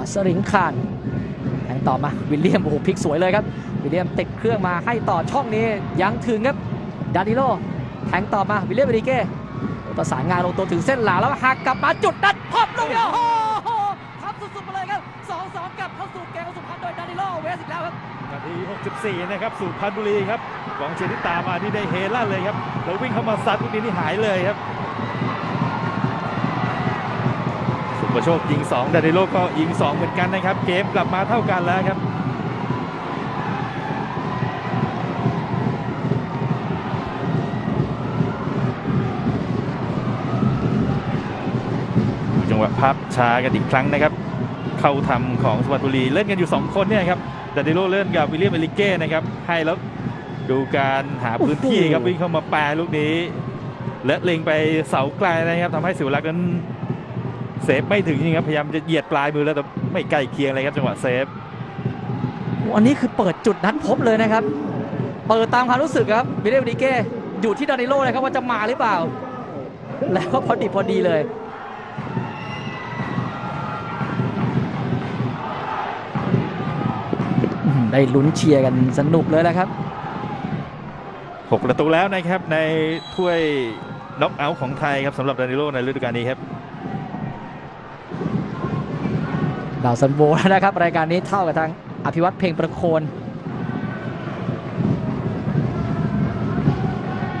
มาสริงคานแทงต่อมาวิลเลียมโอ้โหพลิกสวยเลยครับ วิลเลียมติดเครื่องมาให้ต่อช่องนี้ยังถึงครับดานิโลแทงต่อมาวิลเลียมเบริเก้ประสานงานลงตัวถึงเส้นหลังแล้วหักกลับมาจุดนัดพบลูกเดียวโอ้โหทำสุดๆไปเลยครับ2-2กลับเข้าสู่เกมของสุพรรณโดยดานิโลเวสอีกแล้วครับนาที 64 นะครับสู่พันบุรีครับกองเชียร์ที่ตามมาที่ได้เฮลั่นเลยครับแล้ววิ่งเข้ามาซัดลูกนี้นี่หายเลยครับ สุประโชคยิง2ดนิโลก็ยิง 2 เหมือนกันนะครับ เกมกลับมาเท่ากันแล้วครับดูจังหวะภาพช้ากันอีกครั้งนะครับ เข้าทำของสุพรรณบุรีเล่นกันอยู่ 2 คนเนี่ยครับดนิโลเล่นกับวิลเลียมเอลิเก้นะครับให้แล้วดูการหาพื้นที่ครับวิ่งเข้ามาแปรลูกนี้ และเล็งไปเสาไกลนะครับทำให้สิวรักษ์นั้น เซฟไม่ถึงจริงครับพยายามจะเหยียดปลายมือแล้วแต่ไม่ใกล้เคียงเลยครับจังหวะเซฟอันนี้คือเปิดจุดนัดพบเลยนะครับ เปิดตามความรู้สึกครับวิลเลียมเบริเก้อยู่ที่ดานิโลเลยครับว่าจะมาหรือเปล่า แล้วก็พอดีพอดีเลยอื้อหือได้ลุ้นเชียร์กันสนุกเลยนะครับ 6 ประตูแล้วนะครับในถ้วยน็อกเอาท์ของไทยครับสำหรับดานิโลในฤดูกาลนี้ครับ ดาวซันโบนะครับ รายการนี้เท่ากับทางอภิวัตเพลงประโคน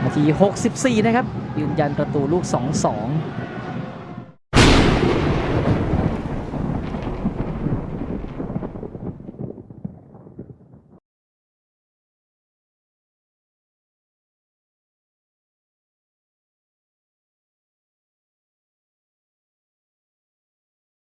นาที 64 นะครับ ยืนยันประตูลูก 2-2